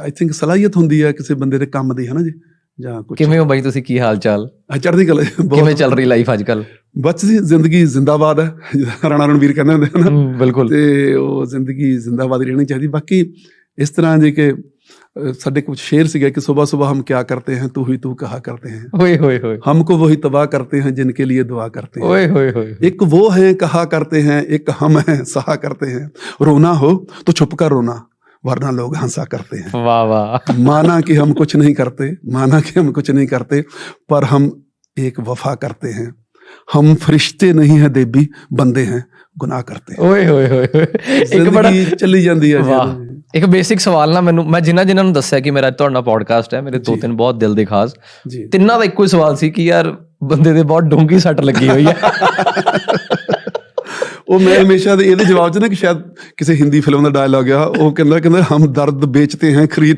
I think ਸਲਾਹੀਅਤ ਹੁੰਦੀ ਹੈ ਕਿਸੇ ਬੰਦੇ ਦੇ ਕੰਮ ਦੀ ਹਨਾ ਜੀ? ਜਾਂ ਕੁਝ ਕਿਵੇਂ ਹੋ ਬਾਈ ਤੁਸੀਂ? ਕੀ ਹਾਲ ਚਾਲ ਚੜ੍ਹਦੀ ਕਲਾ ਕਿਵੇਂ ਚੱਲ ਰਹੀ ਲਾਈਫ ਅੱਜ ਕੱਲ ਬਚ ਜ਼ਿੰਦਗੀ ਜ਼ਿੰਦਾਬਾਦ ਹੈ ਰਾਣਾ ਰਣਵੀਰ ਕਹਿੰਦੇ ਹੁੰਦੇ ਹਨ ਬਿਲਕੁਲ। ਤੇ ਉਹ ਜ਼ਿੰਦਗੀ ਜ਼ਿੰਦਾਬਾਦ ਰਹਿਣੀ ਚਾਹੀਦੀ। ਬਾਕੀ ਇਸ ਤਰ੍ਹਾਂ ਜੇ ਕਿ ਸਾਡੇ ਕੁਝ ਸ਼ੇਰ ਸੀਗੇ ਕਿ ਸਵੇਰ ਸਵੇਰ ਹਮ ਕਿਆ ਕਰਤੇ ਹੈ ਤੂੰ ਹੀ ਤੂੰ ਕਹਾ ਕਰਤੇ ਹਨ ਓਏ ਹੋਏ ਹੋਏ। ਹਮਕੋ ਵਹੀ ਤਬਾਹ ਕਰਤੇ ਹਨ ਜਿਨਕੇ ਲਈ ਦੁਆ ਕਰਤੇ ਓਏ ਹੋਏ ਹੋਏ ਇੱਕ ਵੋ ਹੈ ਕਹਾ ਕਰਤੇ ਹੈ ਇੱਕ ਹਮ ਹੈ ਸਹਾ ਕਰਤੇ ਹੈ। ਰੋਣਾ ਹੋ ਤੋ ਛੁਪ ਕਰ ਰੋਣਾ। वरना लोग हंसा करते हैं ਵਾਹ ਵਾਹ माना कि हम कुछ नहीं करते माना कि हम कुछ नहीं करते पर हम एक वफा करते हैं हम फरिश्ते नहीं हैं देवी बंदे हैं गुनाह करते हैं ਓਏ ਹੋਏ ਹੋਏ ਹੋਏ। ਇੱਕ ਬੜਾ ਜ਼ਿੰਦਗੀ ਚੱਲੀ ਜਾਂਦੀ ਹੈ ਜੀ ਵਾਹ ਇੱਕ ਬੇਸਿਕ ਸਵਾਲ ਨਾ ਮੈਨੂੰ ਮੈਂ ਜਿਨ੍ਹਾਂ ਜਿਨ੍ਹਾਂ ਨੂੰ ਦੱਸਿਆ ਕਿ ਮੇਰਾ ਅੱਜ ਤੁਹਾਡਾ ਪੋਡਕਾਸਟ ਹੈ ਮੇਰੇ ਦੋ ਤਿੰਨ ਬਹੁਤ ਦਿਲ ਦੇ ਖਾਸ ਜੀ ਤਿੰਨਾਂ ਦਾ ਇੱਕੋ ਹੀ ਸਵਾਲ ਸੀ ਕਿ ਯਾਰ ਬੰਦੇ ਦੇ ਬਹੁਤ ਡੂੰਗੀ ਸੱਟ ਲੱਗੀ ਹੋਈ ਹੈ ਉਹ ਮੈਂ ਹਮੇਸ਼ਾ ਇਹਦੇ ਜਵਾਬ 'ਚ ਨਾ ਕਿ ਸ਼ਾਇਦ ਕਿਸੇ ਹਿੰਦੀ ਫਿਲਮ ਦਾ ਡਾਇਲੌਗ ਆ, ਉਹ ਕਹਿੰਦਾ ਕਹਿੰਦਾ ਹਮ ਦਰਦ ਵੇਚਤੇ ਹੈ ਖਰੀਦ